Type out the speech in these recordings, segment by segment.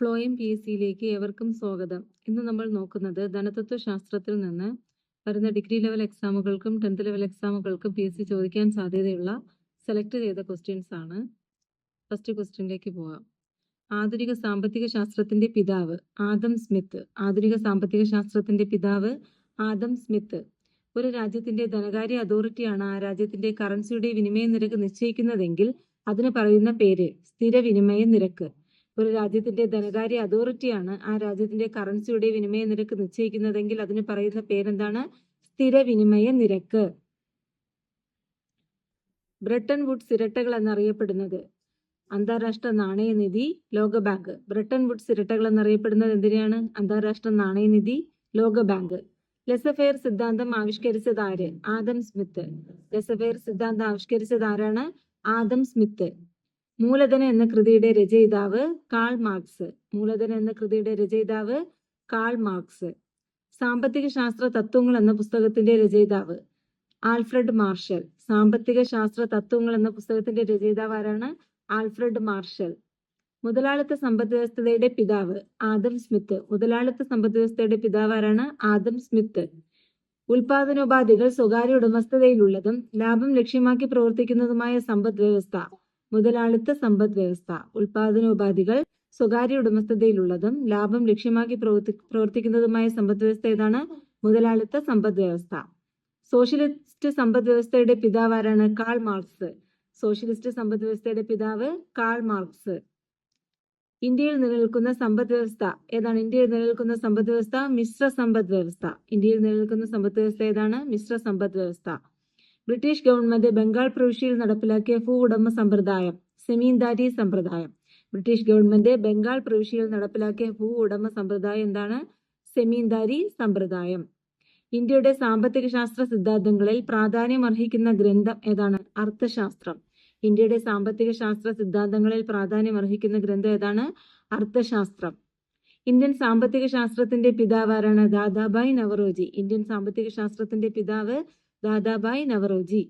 Phloem P S സിയിലേക്ക് ഏവർക്കും സ്വാഗതം. ഇന്ന് നമ്മൾ നോക്കുന്നത് ധനതത്വ ശാസ്ത്രത്തിൽ നിന്ന് വരുന്ന ഡിഗ്രി ലെവൽ എക്സാമുകൾക്കും ടെൻത്ത് ലെവൽ എക്സാമുകൾക്കും പി എസ് സി ചോദിക്കാൻ സാധ്യതയുള്ള സെലക്ട് ചെയ്ത ക്വസ്റ്റ്യൻസ് ആണ്. ഫസ്റ്റ് ക്വസ്റ്റ്യനിലേക്ക് പോകാം ആധുനിക സാമ്പത്തിക ശാസ്ത്രത്തിന്റെ പിതാവ് ആദം സ്മിത്ത്. ആധുനിക സാമ്പത്തിക ശാസ്ത്രത്തിന്റെ പിതാവ് ആദം സ്മിത്ത്. ഒരു രാജ്യത്തിന്റെ ധനകാര്യ അതോറിറ്റിയാണ് ആ രാജ്യത്തിന്റെ കറൻസിയുടെ വിനിമയ നിരക്ക് നിശ്ചയിക്കുന്നതെങ്കിൽ അതിന് പറയുന്ന പേര് സ്ഥിര വിനിമയ നിരക്ക്. ഒരു രാജ്യത്തിന്റെ ധനകാര്യ അതോറിറ്റിയാണ് ആ രാജ്യത്തിന്റെ കറൻസിയുടെ വിനിമയ നിരക്ക് നിശ്ചയിക്കുന്നതെങ്കിൽ അതിന് പറയുന്ന പേരെന്താണ്? സ്ഥിര വിനിമയ നിരക്ക്. ബ്രിട്ടൻ വുഡ്സ് ഇരട്ടകൾ എന്നറിയപ്പെടുന്നത് അന്താരാഷ്ട്ര നാണയനിധി ലോകബാങ്ക് ബ്രിട്ടൻ വുഡ്സ് ഇരട്ടകൾ എന്നറിയപ്പെടുന്നത് എന്തിനാണ് അന്താരാഷ്ട്ര നാണയനിധി ലോകബാങ്ക് ലെസഫെയർ സിദ്ധാന്തം ആവിഷ്കരിച്ചത് ആര്? ആദം സ്മിത്ത്. ലെസഫെയർ സിദ്ധാന്തം ആവിഷ്കരിച്ചത് ആരാണ്? Adam Smith. മൂലധനം എന്ന കൃതിയുടെ രചയിതാവ് കാൾ മാർക്സ്. മൂലധനം എന്ന കൃതിയുടെ രചയിതാവ് കാൾ മാർക്സ്. സാമ്പത്തിക ശാസ്ത്ര തത്വങ്ങൾ എന്ന പുസ്തകത്തിന്റെ രചയിതാവ് ആൽഫ്രഡ് മാർഷൽ. സാമ്പത്തിക ശാസ്ത്ര തത്വങ്ങൾ എന്ന പുസ്തകത്തിന്റെ രചയിതാവ് ആരാണ്? Alfred Marshall. മുതലാളിത്ത സമ്പദ് വ്യവസ്ഥയുടെ പിതാവ് ആദം സ്മിത്ത്. മുതലാളിത്ത സമ്പദ് വ്യവസ്ഥയുടെ പിതാവ് ആരാണ്? Adam Smith. ഉൽപാദനോപാധികൾ സ്വകാര്യ ഉടമസ്ഥതയിലുള്ളതും ലാഭം ലക്ഷ്യമാക്കി പ്രവർത്തിക്കുന്നതുമായ സമ്പദ് വ്യവസ്ഥ. മുതലാളിത്ത സമ്പദ് വ്യവസ്ഥ. ഉൽപാദനോപാധികൾ സ്വകാര്യ ഉടമസ്ഥതയിലുള്ളതും ലാഭം ലക്ഷ്യമാക്കി പ്രവർത്തി പ്രവർത്തിക്കുന്നതുമായ സമ്പദ് വ്യവസ്ഥ ഏതാണ്? മുതലാളിത്ത സമ്പദ് വ്യവസ്ഥ. സോഷ്യലിസ്റ്റ് സമ്പദ് വ്യവസ്ഥയുടെ പിതാവ് ആരാണ്? Karl Marx. സോഷ്യലിസ്റ്റ് സമ്പദ് വ്യവസ്ഥയുടെ പിതാവ് കാൾ മാർക്സ്. ഇന്ത്യയിൽ നിലനിൽക്കുന്ന സമ്പദ് വ്യവസ്ഥ ഏതാണ്? ഇന്ത്യയിൽ നിലനിൽക്കുന്ന സമ്പദ് വ്യവസ്ഥ മിശ്ര സമ്പദ് വ്യവസ്ഥ. ഇന്ത്യയിൽ നിലനിൽക്കുന്ന സമ്പദ് വ്യവസ്ഥ ഏതാണ്? മിശ്ര സമ്പദ് വ്യവസ്ഥ. ബ്രിട്ടീഷ് ഗവൺമെന്റ് ബംഗാൾ പ്രവിശ്യയിൽ നടപ്പിലാക്കിയ ഭൂ ഉടമ സമ്പ്രദായം സെമീന്ദാരി സമ്പ്രദായം. ബ്രിട്ടീഷ് ഗവൺമെന്റ് ബംഗാൾ പ്രവിശ്യയിൽ നടപ്പിലാക്കിയ ഭൂ ഉടമ സമ്പ്രദായം എന്താണ്? സെമീന്ദാരി സമ്പ്രദായം. ഇന്ത്യയുടെ സാമ്പത്തിക ശാസ്ത്ര സിദ്ധാന്തങ്ങളിൽ പ്രാധാന്യം അർഹിക്കുന്ന ഗ്രന്ഥം ഏതാണ്? അർത്ഥശാസ്ത്രം. ഇന്ത്യയുടെ സാമ്പത്തിക ശാസ്ത്ര സിദ്ധാന്തങ്ങളിൽ പ്രാധാന്യം അർഹിക്കുന്ന ഗ്രന്ഥം ഏതാണ്? അർത്ഥശാസ്ത്രം. ഇന്ത്യൻ സാമ്പത്തിക ശാസ്ത്രത്തിന്റെ പിതാവ് ആരാണ്? ദാദാബായ് നവറോജി. ഇന്ത്യൻ സാമ്പത്തിക ശാസ്ത്രത്തിന്റെ പിതാവ് ദാദാബായ് നവറോജി.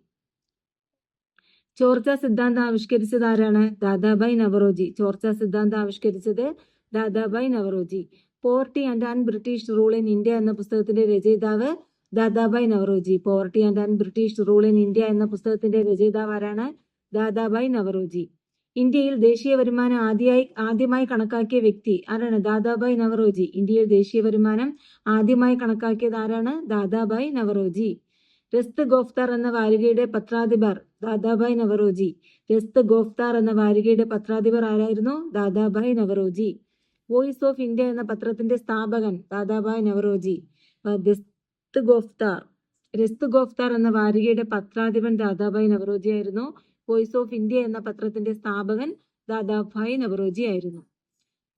ചോർച്ച സിദ്ധാന്തം ആവിഷ്കരിച്ചത് ആരാണ്? ദാദാബായ് നവറോജി. ചോർച്ച സിദ്ധാന്തം ആവിഷ്കരിച്ചത് Dadabhai Naoroji. Poverty and un British rule in India എന്ന പുസ്തകത്തിന്റെ രചയിതാവ് Dadabhai Naoroji. Poverty and un British rule in India എന്ന പുസ്തകത്തിന്റെ രചയിതാവ് ആരാണ്? ദാദാബായ് നവറോജി. ഇന്ത്യയിൽ ദേശീയ വരുമാനം ആദ്യമായി ആദ്യമായി കണക്കാക്കിയ വ്യക്തി ആരാണ്? ദാദാബായ് നവറോജി. ഇന്ത്യയിൽ ദേശീയ വരുമാനം ആദ്യമായി കണക്കാക്കിയത് ആരാണ്? ദാദാബായ് നവറോജി. രസ്ത് ഗോഫ്താർ എന്ന വാരികയുടെ പത്രാധിപർ ദാദാഭായ് നവറോജി. രസ്ത് ഗോഫ്താർ എന്ന വാരികയുടെ പത്രാധിപർ ആരായിരുന്നു? Dadabhai Naoroji. Voice of India എന്ന പത്രത്തിന്റെ സ്ഥാപകൻ ദാദാഭായ് നവറോജി. രസ്ത് ഗോഫ്താർ എന്ന വാരികയുടെ പത്രാധിപൻ ദാദാഭായ് നവറോജി ആയിരുന്നു. വോയിസ് ഓഫ് ഇന്ത്യ എന്ന പത്രത്തിന്റെ സ്ഥാപകൻ ദാദാഭായ് നവറോജി ആയിരുന്നു.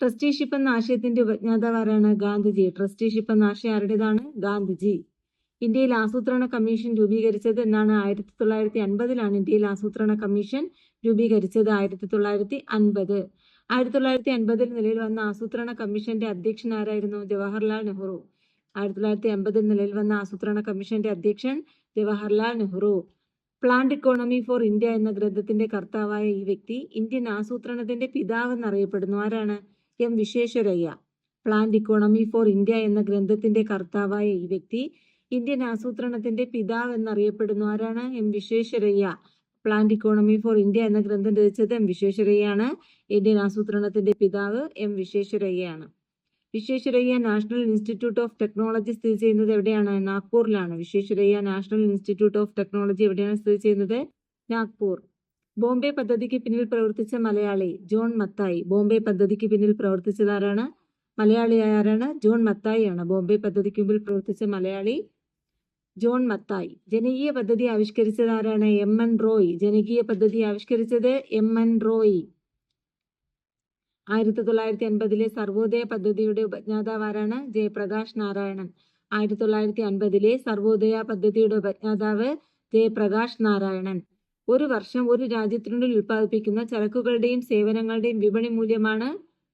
ട്രസ്റ്റിഷിപ്പ് എന്ന ആശയത്തിന്റെ ഉപജ്ഞാതാവ് ആരാണ്? ഗാന്ധിജി. ട്രസ്റ്റിഷിപ്പ് എന്ന ആശയം ആരുടേതാണ്? ഗാന്ധിജി. ഇന്ത്യയിൽ ആസൂത്രണ കമ്മീഷൻ രൂപീകരിച്ചത് എന്നാണ് ആയിരത്തി തൊള്ളായിരത്തി അൻപതിലാണ് ഇന്ത്യയിൽ ആസൂത്രണ കമ്മീഷൻ രൂപീകരിച്ചത് ആയിരത്തി തൊള്ളായിരത്തി അൻപത് ആയിരത്തി തൊള്ളായിരത്തി അൻപതിൽ നിലയിൽ വന്ന ആസൂത്രണ കമ്മീഷന്റെ അധ്യക്ഷൻ ആരായിരുന്നു? ജവഹർലാൽ നെഹ്റു. ആയിരത്തി തൊള്ളായിരത്തി അമ്പതിൽ നിലയിൽ വന്ന ആസൂത്രണ കമ്മീഷന്റെ അധ്യക്ഷൻ Jawaharlal Nehru. Planned economy for India എന്ന ഗ്രന്ഥത്തിന്റെ കർത്താവായ ഈ വ്യക്തി ഇന്ത്യൻ ആസൂത്രണത്തിന്റെ പിതാവ് എന്നറിയപ്പെടുന്നു ആരാണ്? M Visvesvaraya. Planned economy for India എന്ന ഗ്രന്ഥത്തിന്റെ കർത്താവായ ഈ വ്യക്തി ഇന്ത്യൻ ആസൂത്രണത്തിന്റെ പിതാവ് എന്നറിയപ്പെടുന്നു ആരാണ്? M Visvesvaraya. Planned economy for India എന്ന ഗ്രന്ഥം രചിച്ചത് എം വിശ്വേശ്വരയ്യാണ്. ഇന്ത്യൻ ആസൂത്രണത്തിന്റെ പിതാവ് M വിശ്വേശ്വരയ്യയാണ്. Visvesvaraya national institute of technology സ്ഥിതി ചെയ്യുന്നത് എവിടെയാണ്? നാഗ്പൂരിലാണ്. Visvesvaraya national institute of technology എവിടെയാണ് സ്ഥിതി ചെയ്യുന്നത്? നാഗ്പൂർ. ബോംബെ പദ്ധതിക്ക് പിന്നിൽ പ്രവർത്തിച്ച മലയാളി ജോൺ മത്തായി. ബോംബെ പദ്ധതിക്ക് പിന്നിൽ പ്രവർത്തിച്ചത് ആരാണ്? മലയാളി ആരാണ്? ജോൺ മത്തായി ആണ് ബോംബെ പദ്ധതിക്ക് മുമ്പിൽ പ്രവർത്തിച്ച മലയാളി ജോൺ മത്തായി. ജനകീയ പദ്ധതി ആവിഷ്കരിച്ചത് ആരാണ് എം എൻ റോയ്? ജനകീയ പദ്ധതി ആവിഷ്കരിച്ചത് എം എൻ റോയ്. ആയിരത്തി തൊള്ളായിരത്തി അൻപതിലെ സർവോദയ പദ്ധതിയുടെ ഉപജ്ഞാതാവ് ആരാണ് ജയപ്രകാശ് നാരായണൻ. ആയിരത്തി തൊള്ളായിരത്തി അൻപതിലെ സർവോദയ പദ്ധതിയുടെ ഉപജ്ഞാതാവ് ജയപ്രകാശ് നാരായണൻ. ഒരു വർഷം ഒരു രാജ്യത്തിനുള്ളിൽ ഉൽപ്പാദിപ്പിക്കുന്ന ചരക്കുകളുടെയും സേവനങ്ങളുടെയും വിപണി മൂല്യമാണ്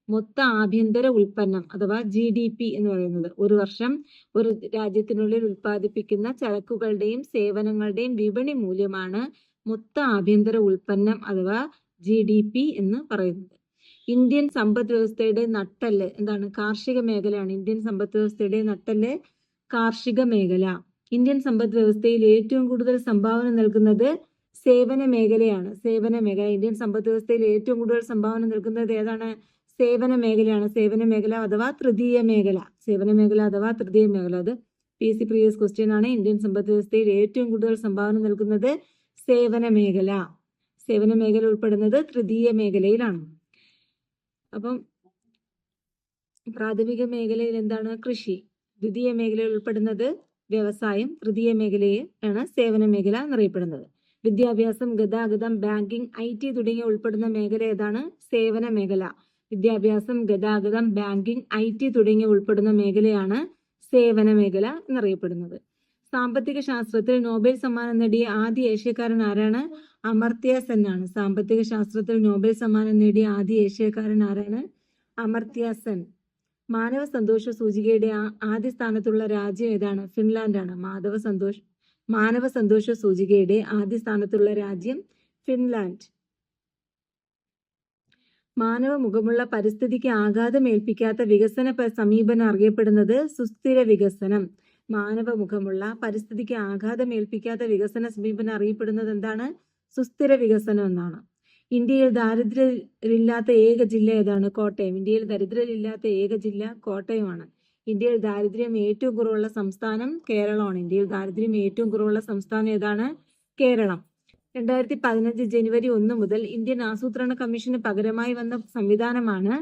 മൊത്ത ആഭ്യന്തര ഉൽപ്പന്നം അഥവാ ജി ഡി പി എന്ന് പറയുന്നത് ഒരു വർഷം ഒരു രാജ്യത്തിനുള്ളിൽ ഉൽപ്പാദിപ്പിക്കുന്ന ചരക്കുകളുടെയും സേവനങ്ങളുടെയും വിപണി മൂല്യമാണ് മൊത്ത ആഭ്യന്തര ഉൽപ്പന്നം അഥവാ ജി ഡി പി എന്ന് പറയുന്നത്. ഇന്ത്യൻ സമ്പദ് വ്യവസ്ഥയുടെ നട്ടെല്ല് എന്താണ്? കാർഷിക മേഖലയാണ് ഇന്ത്യൻ സമ്പദ് വ്യവസ്ഥയുടെ നട്ടെല്ല്. കാർഷിക മേഖല. ഇന്ത്യൻ സമ്പദ് വ്യവസ്ഥയിൽ ഏറ്റവും കൂടുതൽ സംഭാവന നൽകുന്നത് സേവന മേഖലയാണ്. സേവന മേഖല. ഇന്ത്യൻ സമ്പദ് വ്യവസ്ഥയിൽ ഏറ്റവും കൂടുതൽ സംഭാവന നൽകുന്നത് ഏതാണ്? സേവന മേഖലയാണ് സേവന മേഖല അഥവാ തൃതീയ മേഖല സേവന മേഖല അഥവാ തൃതീയ മേഖല അത് പി സി പ്രീവിയസ് ക്വസ്റ്റ്യൻ ആണ്. ഇന്ത്യൻ സമ്പദ് വ്യവസ്ഥയിൽ ഏറ്റവും കൂടുതൽ സംഭാവന നൽകുന്നത് സേവന മേഖല സേവന മേഖല ഉൾപ്പെടുന്നത് തൃതീയ മേഖലയിലാണ് അപ്പം പ്രാഥമിക മേഖലയിൽ എന്താണ്? കൃഷി. ദ്വിതീയ മേഖലയിൽ ഉൾപ്പെടുന്നത് വ്യവസായം. തൃതീയ മേഖലയെ ആണ് സേവന മേഖല എന്നറിയപ്പെടുന്നത്. വിദ്യാഭ്യാസം ഗതാഗതം ബാങ്കിംഗ് ഐ ടി തുടങ്ങിയ ഉൾപ്പെടുന്ന മേഖല ഏതാണ്? സേവന മേഖല വിദ്യാഭ്യാസം ഗതാഗതം ബാങ്കിംഗ് ഐ ടി തുടങ്ങിയ ഉൾപ്പെടുന്ന മേഖലയാണ് സേവന മേഖല എന്നറിയപ്പെടുന്നത്. സാമ്പത്തിക ശാസ്ത്രത്തിൽ നോബൽ സമ്മാനം നേടിയ ആദ്യ ഏഷ്യക്കാരൻ ആരാണ്? അമർത്യ സെൻ ആണ്. സാമ്പത്തിക ശാസ്ത്രത്തിൽ നോബൽ സമ്മാനം നേടിയ ആദ്യ ഏഷ്യക്കാരൻ ആരാണ്? അമർത്യ സെൻ. മാനവ സന്തോഷ സൂചികയുടെ ആദ്യ സ്ഥാനത്തുള്ള രാജ്യം ഏതാണ്? ഫിൻലാൻഡാണ് മാധവ സന്തോഷ് മാനവ സന്തോഷ സൂചികയുടെ ആദ്യ സ്ഥാനത്തുള്ള രാജ്യം ഫിൻലാൻഡ്. മാനവ മുഖമുള്ള പരിസ്ഥിതിക്ക് ആഘാതമേൽപ്പിക്കാത്ത വികസന സമീപനം അറിയപ്പെടുന്നത് സുസ്ഥിര വികസനം. മാനവ മുഖമുള്ള പരിസ്ഥിതിക്ക് ആഘാതമേൽപ്പിക്കാത്ത വികസന സമീപനം അറിയപ്പെടുന്നത് എന്താണ്? സുസ്ഥിര വികസനം എന്നാണ്. ഇന്ത്യയിൽ ദാരിദ്ര്യമില്ലാത്ത ഏക ജില്ല ഏതാണ്? കോട്ടയം. ഇന്ത്യയിൽ ദരിദ്രരില്ലാത്ത ഏക ജില്ല കോട്ടയമാണ്. ഇന്ത്യയിൽ ദാരിദ്ര്യം ഏറ്റവും കുറവുള്ള സംസ്ഥാനം കേരളമാണ്. ഇന്ത്യയിൽ ദാരിദ്ര്യം ഏറ്റവും കുറവുള്ള സംസ്ഥാനം ഏതാണ്? കേരളം. രണ്ടായിരത്തി പതിനഞ്ച് ജനുവരി ഒന്ന് മുതൽ ഇന്ത്യൻ ആസൂത്രണ കമ്മീഷന് പകരമായി വന്ന സംവിധാനമാണ്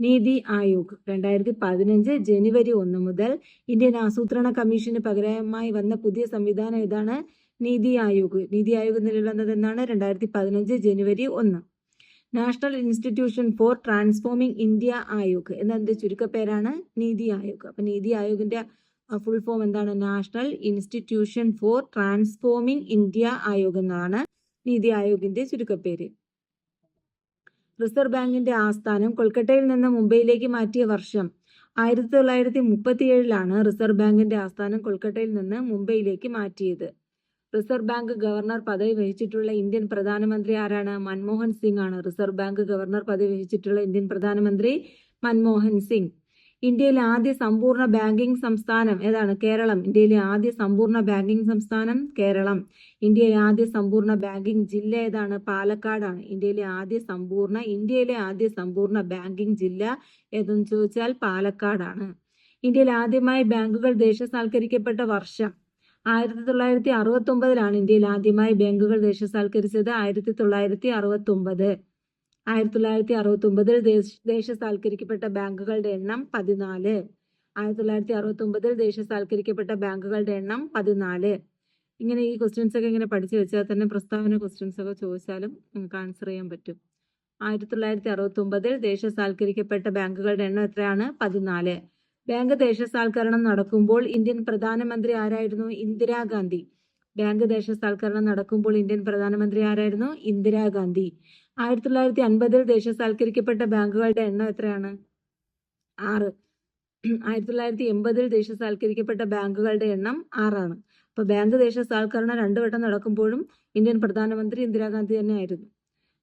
നീതി ആയോഗ്. രണ്ടായിരത്തി പതിനഞ്ച് ജനുവരി ഒന്ന് മുതൽ ഇന്ത്യൻ ആസൂത്രണ കമ്മീഷന് പകരമായി വന്ന പുതിയ സംവിധാനം ഏതാണ്? നീതി ആയോഗ്. നീതി ആയോഗ് നിലവിൽ വന്നത് എന്നാണ്? രണ്ടായിരത്തി പതിനഞ്ച് ജനുവരി ഒന്ന്. National institution for transforming India Aayog. എന്നതിന്റെ ചുരുക്കപ്പേരാണ്? നീതി ആയോഗ്. അപ്പൊ നീതി ആയോഗിന്റെ ഫുൾ ഫോം എന്താണ്? National institution for transforming India Aayog എന്നാണ് നീതി ആയോഗിന്റെ ചുരുക്കപ്പേര്. റിസർവ് ബാങ്കിന്റെ ആസ്ഥാനം കൊൽക്കത്തയിൽ നിന്ന് മുംബൈയിലേക്ക് മാറ്റിയ വർഷം ആയിരത്തി തൊള്ളായിരത്തി മുപ്പത്തി ഏഴിലാണ് റിസർവ് ബാങ്കിന്റെ ആസ്ഥാനം കൊൽക്കത്തയിൽ നിന്ന് മുംബൈയിലേക്ക് മാറ്റിയത്. റിസർവ് ബാങ്ക് ഗവർണർ പദവി വഹിച്ചിട്ടുള്ള ഇന്ത്യൻ പ്രധാനമന്ത്രി ആരാണ്? മൻമോഹൻ സിംഗ് ആണ്. റിസർവ് ബാങ്ക് ഗവർണർ പദവി വഹിച്ചിട്ടുള്ള ഇന്ത്യൻ പ്രധാനമന്ത്രി മൻമോഹൻ സിംഗ്. ഇന്ത്യയിലെ ആദ്യ സമ്പൂർണ ബാങ്കിംഗ് സംസ്ഥാനം ഏതാണ്? കേരളം. ഇന്ത്യയിലെ ആദ്യ സമ്പൂർണ ബാങ്കിംഗ് സംസ്ഥാനം കേരളം. ഇന്ത്യയിലെ ആദ്യ സമ്പൂർണ ബാങ്കിംഗ് ജില്ല ഏതാണ്? പാലക്കാടാണ്. ഇന്ത്യയിലെ ആദ്യ സമ്പൂർണ ഇന്ത്യയിലെ ആദ്യ സമ്പൂർണ ബാങ്കിംഗ് ജില്ല ഏതെന്ന് ചോദിച്ചാൽ പാലക്കാടാണ്. ഇന്ത്യയിൽ ആദ്യമായി ബാങ്കുകൾ ദേശസാൽക്കരിക്കപ്പെട്ട വർഷം ആയിരത്തി തൊള്ളായിരത്തി അറുപത്തി ഒമ്പതിലാണ് ഇന്ത്യയിൽ ആദ്യമായി ബാങ്കുകൾ ദേശസാൽക്കരിച്ചത്. ആയിരത്തി തൊള്ളായിരത്തി അറുപത്തി ഒമ്പത് ആയിരത്തി തൊള്ളായിരത്തി അറുപത്തി ഒമ്പതിൽ ദേശസാൽക്കരിക്കപ്പെട്ട ബാങ്കുകളുടെ എണ്ണം പതിനാല്. ആയിരത്തി തൊള്ളായിരത്തി അറുപത്തി ഒമ്പതിൽ ദേശസാൽക്കരിക്കപ്പെട്ട ബാങ്കുകളുടെ എണ്ണം പതിനാല്. ഇങ്ങനെ ഈ ക്വസ്റ്റ്യൻസ് ഒക്കെ ഇങ്ങനെ പഠിച്ചു വെച്ചാൽ തന്നെ പ്രസ്താവന ക്വസ്റ്റ്യൻസ് ഒക്കെ ചോദിച്ചാലും നമുക്ക് ആൻസർ ചെയ്യാൻ പറ്റും. ആയിരത്തി തൊള്ളായിരത്തി അറുപത്തി ഒമ്പതിൽ ദേശസാൽക്കരിക്കപ്പെട്ട ബാങ്കുകളുടെ എണ്ണം എത്രയാണ്? പതിനാല്. ബാങ്ക് ദേശസാൽക്കരണം നടക്കുമ്പോൾ ഇന്ത്യൻ പ്രധാനമന്ത്രി ആരായിരുന്നു? ഇന്ദിരാഗാന്ധി. ബാങ്ക് ദേശസാൽക്കരണം നടക്കുമ്പോൾ ഇന്ത്യൻ പ്രധാനമന്ത്രി ആരായിരുന്നു? ഇന്ദിരാഗാന്ധി. ആയിരത്തി തൊള്ളായിരത്തി അൻപതിൽ ദേശസാൽക്കരിക്കപ്പെട്ട ബാങ്കുകളുടെ എണ്ണം എത്രയാണ്? ആറ്. ആയിരത്തി തൊള്ളായിരത്തി എൺപതിൽ ദേശസാൽക്കരിക്കപ്പെട്ട ബാങ്കുകളുടെ എണ്ണം ആറാണ്. അപ്പൊ ബാങ്ക് ദേശസാൽക്കരണം രണ്ടു വട്ടം നടക്കുമ്പോഴും ഇന്ത്യൻ പ്രധാനമന്ത്രി ഇന്ദിരാഗാന്ധി തന്നെ ആയിരുന്നു.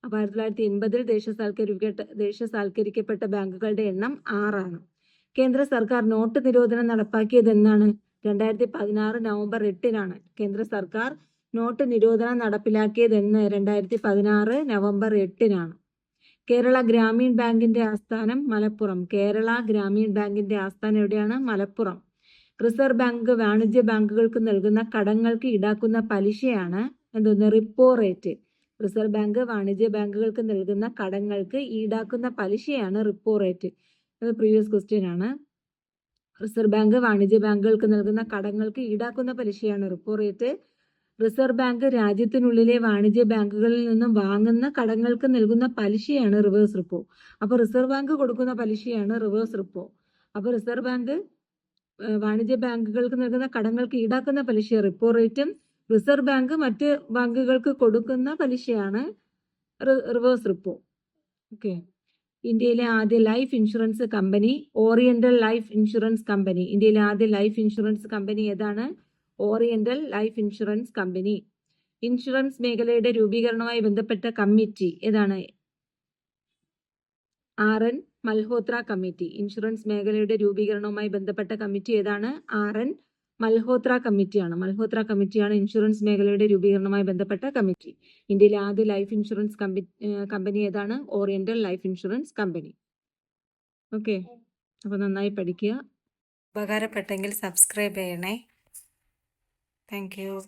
അപ്പൊ ആയിരത്തി തൊള്ളായിരത്തി എൺപതിൽ ദേശസാൽക്കരിക്കപ്പെട്ട ദേശസാൽക്കരിക്കപ്പെട്ട ബാങ്കുകളുടെ എണ്ണം ആറാണ്. കേന്ദ്ര സർക്കാർ നോട്ട് നിരോധനം നടപ്പാക്കിയത് എന്നാണ് രണ്ടായിരത്തി പതിനാറ് നവംബർ എട്ടിനാണ് കേന്ദ്ര സർക്കാർ നോട്ട് നിരോധനം നടപ്പിലാക്കിയതെന്ന് രണ്ടായിരത്തി പതിനാറ് നവംബർ എട്ടിനാണ്. കേരള ഗ്രാമീൺ ബാങ്കിന്റെ ആസ്ഥാനം മലപ്പുറം. കേരള ഗ്രാമീൺ ബാങ്കിന്റെ ആസ്ഥാനം എവിടെയാണ്? മലപ്പുറം. റിസർവ് ബാങ്ക് വാണിജ്യ ബാങ്കുകൾക്ക് നൽകുന്ന കടങ്ങൾക്ക് ഈടാക്കുന്ന പലിശയാണ് എന്തോന്ന് റിപ്പോ റേറ്റ്. റിസർവ് ബാങ്ക് വാണിജ്യ ബാങ്കുകൾക്ക് നൽകുന്ന കടങ്ങൾക്ക് ഈടാക്കുന്ന പലിശയാണ് റിപ്പോ റേറ്റ്. അത് പ്രീവിയസ് ക്വസ്റ്റ്യൻ ആണ്. റിസർവ് ബാങ്ക് വാണിജ്യ ബാങ്കുകൾക്ക് നൽകുന്ന കടങ്ങൾക്ക് ഈടാക്കുന്ന പലിശയാണ് റിപ്പോ റേറ്റ്. റിസർവ് ബാങ്ക് രാജ്യത്തിനുള്ളിലെ വാണിജ്യ ബാങ്കുകളിൽ നിന്നും വാങ്ങുന്ന കടങ്ങൾക്ക് നൽകുന്ന പലിശയാണ് റിവേഴ്സ് റിപ്പോ. അപ്പൊ റിസർവ് ബാങ്ക് കൊടുക്കുന്ന പലിശയാണ് റിവേഴ്സ് റിപ്പോ. അപ്പൊ റിസർവ് ബാങ്ക് വാണിജ്യ ബാങ്കുകൾക്ക് നൽകുന്ന കടങ്ങൾക്ക് ഈടാക്കുന്ന പലിശ റിപ്പോ റേറ്റും റിസർവ് ബാങ്ക് മറ്റ് ബാങ്കുകൾക്ക് കൊടുക്കുന്ന പലിശയാണ് റിവേഴ്സ് റിപ്പോ. ഓക്കെ. ഇന്ത്യയിലെ ആദ്യ life insurance company oriental life insurance company. ഇന്ത്യയിലെ ആദ്യ ലൈഫ് ഇൻഷുറൻസ് കമ്പനി ഏതാണ്? Oriental life insurance company. Insurance മേഖലയുടെ രൂപീകരണവുമായി ബന്ധപ്പെട്ട കമ്മിറ്റി ഏതാണ്? R N Malhotra committee. Insurance മേഖലയുടെ രൂപീകരണവുമായി ബന്ധപ്പെട്ട കമ്മിറ്റി ഏതാണ്? ആർ എൻ മൽഹോത്ര കമ്മിറ്റിയാണ്. മൽഹോത്ര കമ്മിറ്റിയാണ് ഇൻഷുറൻസ് മേഖലയുടെ രൂപീകരണവുമായി ബന്ധപ്പെട്ട കമ്മിറ്റി. ഇന്ത്യയിലെ ആദ്യ ലൈഫ് ഇൻഷുറൻസ് കമ്പനി ഏതാണ്? Oriental Life Insurance Company. Okay. അപ്പോൾ നന്നായി പഠിക്കുക. ഉപകാരപ്പെട്ടെങ്കിൽ സബ്സ്ക്രൈബ് ചെയ്യണേ. Thank you.